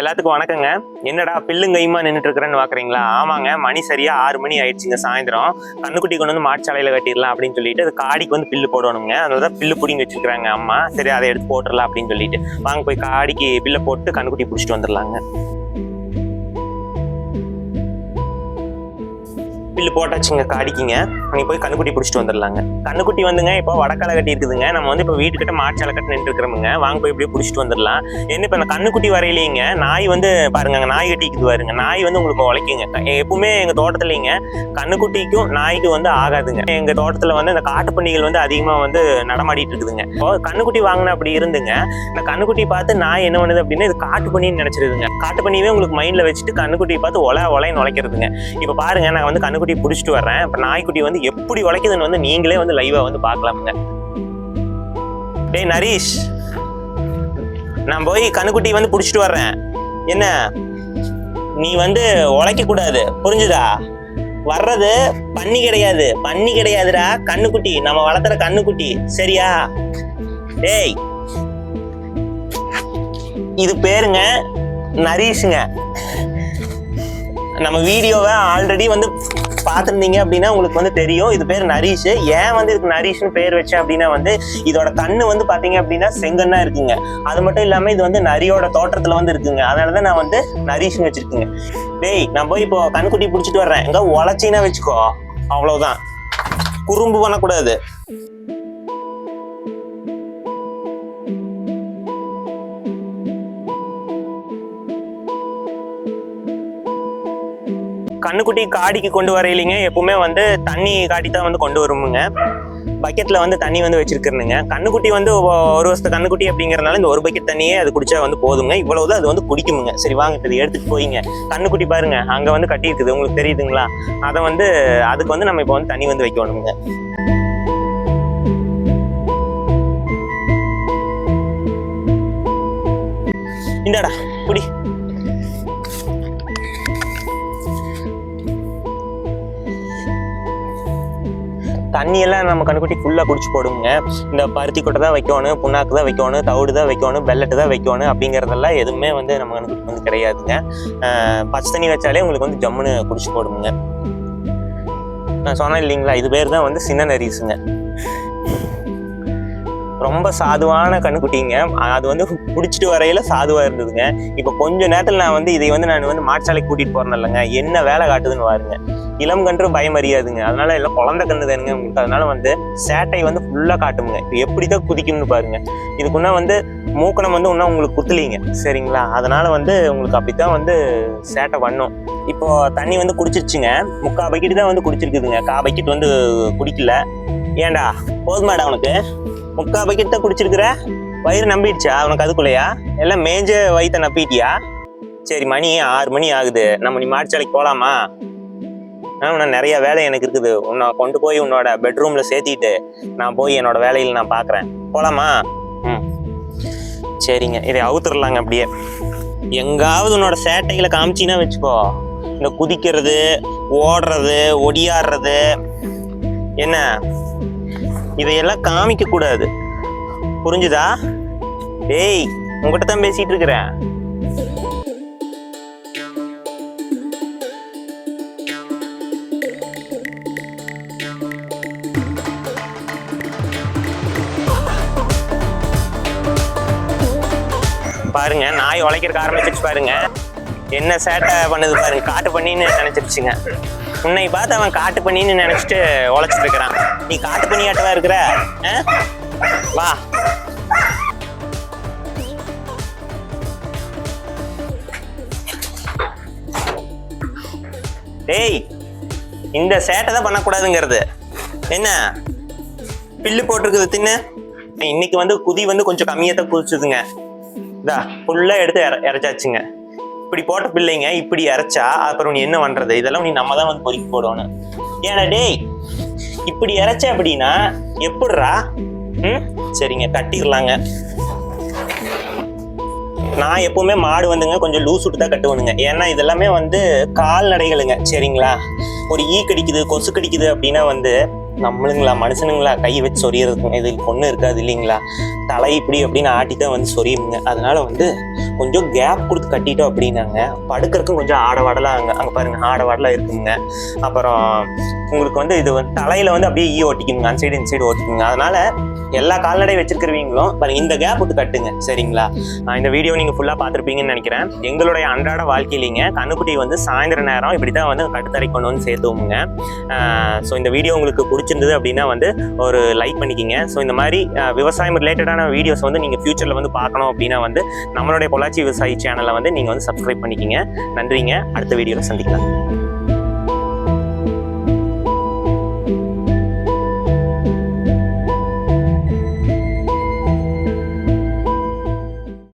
எல்லாத்துக்கும் வணக்கங்க. என்னடா பில்லுங்கையுமா நின்றுட்டு இருக்கிறேன்னு பாக்குறீங்களா? ஆமாங்க மணி சரியா ஆறு மணி ஆயிடுச்சுங்க சாயந்தரம். கண்ணுக்குட்டி கொண்டு வந்து மாட்டுச்சாலையில கட்டிடலாம் அப்படின்னு சொல்லிட்டு அது காடிக்கு வந்து பில்லு போடணுங்க. அதனால தான் பில்லு பிடிங்கி வச்சிருக்காங்க அம்மா. சரி அதை எடுத்து போட்டுடலாம் அப்படின்னு சொல்லிட்டு. வாங்க போய் காடிக்கு பில்லை போட்டு கண்ணுக்குட்டி பிடிச்சிட்டு வந்துடலாங்க. பில்லு போட்டாச்சுங்க காடிக்குங்க. நீங்கள் போய் கண்ணுக்குட்டி பிடிச்சிட்டு வந்துடலாங்க கண்ணுக்குட்டி வந்துங்க இப்போ வடக்கலை கட்டி இருக்குதுங்க. நம்ம வந்து இப்போ வீட்டுக்கிட்ட மாட்டுச்சாலை கட்டி நின்று இருக்கிறோமுங்க வாங்க போய் இப்படியே பிடிச்சிட்டு வந்துடலாம் என்ன இப்போ அந்த கண்ணுக்குட்டி வரையிலேங்க நாய் வந்து பாருங்க நாய் கட்டிக்குது பாருங்க. நாய் வந்து உங்களுக்கு உழைக்குங்க. எப்பவுமே எங்க தோட்டத்துலங்க கண்ணுக்குட்டிக்கும் நாய்க்கும் வந்து ஆகாதுங்க. எங்க தோட்டத்தில் வந்து இந்த காட்டுப்பன்னிகள் வந்து அதிகமாக வந்து நடமாடிட்டு இருக்குதுங்க இப்போ கண்ணுக்குட்டி வாங்கின அப்படி இருந்துங்க. இந்த கண்ணுக்குட்டி பார்த்து நாய் என்ன பண்ணுது அப்படின்னா இது காட்டுப்பண்ணின்னு நினைச்சிருதுங்க. காட்டுப்பண்ணியவே உங்களுக்கு மைண்ட்ல வச்சுட்டு கண்ணுக்குட்டியை பார்த்து ஒல ஒலைன்னு உழைக்கிறதுங்க. இப்போ பாருங்க நான் வந்து கண்ணுக்குட்டி பிடிச்சிட்டு வர்றேன். இப்போ நாய்க்குட்டி வந்து எப்படி உழைக்குதுன்னு வந்து நீங்களே வந்து லைவா வந்து பார்க்கலாமுங்க. டேய் நரீஷ். நான் போய் கண்ணுக்குட்டி வந்து பிடிச்சிட்டு வர்றேன். என்ன? நீ வந்து உழைக்கக்கூடாது புரிஞ்சுதா? வர்றது பண்ணி கிடையாது. பண்ணி கிடையாதுடா கண்ணுக்குட்டி. நம்ம வளர்த்துற கண்ணுக்குட்டி. சரியா? டேய். இது பேருங்க நரீஷுங்க. நம்ம வீடியோவை ஆல்ரெடி வந்து பார்த்துருந்தீங்க அப்படின்னா உங்களுக்கு வந்து தெரியும். இது பேர் நரீஷ். ஏன் வந்து இதுக்கு நரீஷ்னு பேர் வச்சேன் அப்படின்னா வந்து இதோட கண்ணு வந்து பார்த்தீங்க அப்படின்னா செங்கன்னா இருக்குங்க. அது மட்டும் இல்லாமல் இது வந்து நரியோட தோற்றத்தில் வந்து இருக்குங்க. அதனால தான் நான் வந்து நரீஷ்னு வச்சுருக்கேங்க. டேய் நான் போய் இப்போ கண்குட்டி பிடிச்சிட்டு வர்றேன். எங்க உழைச்சின்னா வச்சுக்கோ. அவ்வளோதான் குறும்பு பண்ணக்கூடாது. கண்ணுக்குட்டி காடிக்கு கொண்டு வரையிலிங்க. எப்பவுமே வந்து தண்ணி காட்டி தான் வந்து கொண்டு வருமுங்க. பக்கெட்டில் வந்து தண்ணி வந்து வச்சிருக்கிறனுங்க. கண்ணுக்குட்டி வந்து ஒரு வருஷத்து கண்ணுக்குட்டி அப்படிங்கிறனால இந்த ஒரு பக்கெட் தண்ணியே அது குடிச்சா வந்து போதுங்க. இவ்வளவுதான் அது வந்து குடிக்குமுங்க. சரி வாங்க இப்ப எடுத்துட்டு போயிங்க. கண்ணுக்குட்டி பாருங்க அங்கே வந்து கட்டி இருக்குது உங்களுக்கு தெரியுதுங்களா? அதை வந்து அதுக்கு வந்து நம்ம இப்போ வந்து தண்ணி வந்து வைக்கணுங்க. இந்தாடா குடி. தண்ணியெல்லாம் நம்ம கண்ணுக்குட்டி ஃபுல்லாக குடிச்சு போடுங்க இந்த பருத்தி கொட்டை தான் வைக்கணும் புண்ணாக்கு தான் வைக்கணும் தவிடு தான் வைக்கணும் பெல்லட்டு தான் வைக்கணும் அப்படிங்கிறதெல்லாம் எதுவுமே வந்து நம்ம கண்ணுக்குட்டி வந்து கிடையாதுங்க. பச்சை தண்ணி வச்சாலே உங்களுக்கு வந்து ஜம்முன்னு குடிச்சு போடுங்க நான் சொன்னேன் இல்லைங்களா இது பேர் தான் வந்து சின்ன நரிசுங்க ரொம்ப சாதுவான கண்ணுக்குட்டிங்க. அது வந்து பிடிச்சிட்டு வரையில சாதுவா இருந்ததுங்க. இப்போ கொஞ்ச நேரத்தில் நான் வந்து இதை வந்து நான் வந்து மாட்சாலைக்கு கூட்டிட்டு போறேன் இல்லைங்க. என்ன வேலை காட்டுதுன்னு பாருங்க. இளம் கன்று பயம் அறியாதுங்க அதனால எல்லாம் குழந்தை கன்று தானுங்க. உங்களுக்கு அதனால வந்து சேட்டை வந்து ஃபுல்லா காட்டுங்க இப்போ எப்படி தான் குதிக்கும்னு பாருங்க. இதுக்குன்னா வந்து மூக்கணம் வந்து இன்னும் உங்களுக்கு குத்துலீங்க. சரிங்களா? அதனால வந்து உங்களுக்கு அப்படித்தான் வந்து சேட்டை பண்ணும். இப்போ தண்ணி வந்து குடிச்சிருச்சுங்க. முக்கா பக்கெட்டு தான் வந்து குடிச்சிருக்குதுங்க. கா பக்கெட் வந்து குடிக்கல. ஏன்டா? போதுமாடா உனக்கு? முக்கா பக்கெட் தான் குடிச்சிருக்கிற? வயிறு நம்பிடுச்சா? உனக்கு அதுக்குள்ளையா? எல்லாம் மேஞ்ச வயிற்ற நப்பிட்டியா சரி மணி ஆறு மணி ஆகுது. நம்ம நீ மாட்டுச்சாலைக்கு போகலாமா இன்னும் நிறைய வேலை எனக்கு இருக்குது. உன்னை கொண்டு போய் உன்னோட பெட்ரூம்ல சேர்த்திட்டு நான் போய் என்னோட வேலையில் நான் பார்க்குறேன் போகலாமா ம். சரிங்க. இதை அவுத்துடலாங்க அப்படியே. எங்காவது உன்னோட சேட்டைகளை காமிச்சின்னா வச்சுக்கோ. இந்த குதிக்கிறது ஓடுறது ஒடியாடுறது. என்ன? இதையெல்லாம் காமிக்க கூடாது புரிஞ்சுதா? டேய் உங்ககிட்ட தான் பேசிட்டு இருக்கிறேன். பாருங்க நாய் உழைக்கிறக்க ஆரம்பிச்சிருச்சு பாருங்க. என்ன சேட்டை பண்ணுது பாருங்க காட்டு பண்ணின்னு நினைச்சிருச்சுங்க. உன்னை பார்த்து அவன் காட்டு பண்ணின்னு நினைச்சிட்டு உழைச்சிட்டு இருக்கிறான். நீ காட்டு பண்ணியாட்டவா இருக்கிற? வா. டேய் இந்த சேட்டை தான் பண்ணக்கூடாதுங்கிறது. என்ன? பில்லு போட்டிருக்குது தின்னு? இன்னைக்கு வந்து குதி வந்து கொஞ்சம் கம்மியாக தான் குதிச்சுதுங்க. இதா ஃபுல்லாக எடுத்து இற இறச்சாச்சுங்க. இப்படி போட்ட பிள்ளைங்க இப்படி இறச்சா அப்புறம் நீ என்ன பண்றது? இதெல்லாம் நீ நம்ம தான் வந்து பொறுக்கி போடணும். ஏன்னா டேய் இப்படி இறைச்ச அப்படின்னா எப்படிரா ம்? சரிங்க கட்டிடலாங்க நான் எப்பவுமே மாடு வந்துங்க கொஞ்சம் லூஸ் விட்டு தான் கட்டுவனுங்க. ஏன்னா இதெல்லாமே வந்து கால்நடைகளுங்க சரிங்களா? ஒரு ஈ கடிக்குது கொசு கடிக்குது அப்படின்னா வந்து நம்மளுங்களா மனுஷனுங்களா? கை வச்சு சொரியறதுக்குங்க இது பொண்ணு இருக்காது இல்லைங்களா? தலை இப்படி அப்படின்னு ஆட்டி தான் வந்து சொரியுங்க அதனால வந்து கொஞ்சம் கேப் கொடுத்து கட்டிட்டோம் அப்படின்னாங்க. படுக்கிறதுக்கும் கொஞ்சம் ஆடவாடலாம் அங்கே அங்கே பாருங்க ஆடவாடலாம் இருக்குங்க. அப்புறம் உங்களுக்கு வந்து இது வந்து தலையில வந்து அப்படியே ஈ ஓட்டிக்கணுங்க அந்த சைடு இந்த சைடு ஓட்டிக்குங்க. அதனால எல்லா கால்நடை வச்சிருக்கிறவங்களும் பாருங்க இந்த கேப் விட்டு கட்டுங்க. சரிங்களா? இந்த வீடியோ நீங்க ஃபுல்லா பார்த்துருப்பீங்கன்னு நினைக்கிறேன். எங்களுடைய அன்றாட வாழ்க்கையிலிங்க கண்ணுக்குட்டி வந்து சாயந்தர நேரம் இப்படி தான் வந்து கட்டுத்தரை கொண்டு வந்து சேர்த்துவோங்க ஸோ இந்த வீடியோ உங்களுக்கு பிடிச்சிருந்தது அப்படின்னா வந்து ஒரு லைக் பண்ணிக்கிங்க. ஸோ இந்த மாதிரி விவசாயம் ரிலேட்டடான வீடியோஸ் வந்து நீங்கள் ஃபியூச்சரில் வந்து பார்க்கணும் அப்படின்னா வந்து நம்மளுடைய பொள்ளாச்சி விவசாயி சேனலை வந்து நீங்கள் வந்து சப்ஸ்கிரைப் பண்ணிக்கிங்க. நன்றிங்க. அடுத்த வீடியோவில் சந்திக்கலாம்.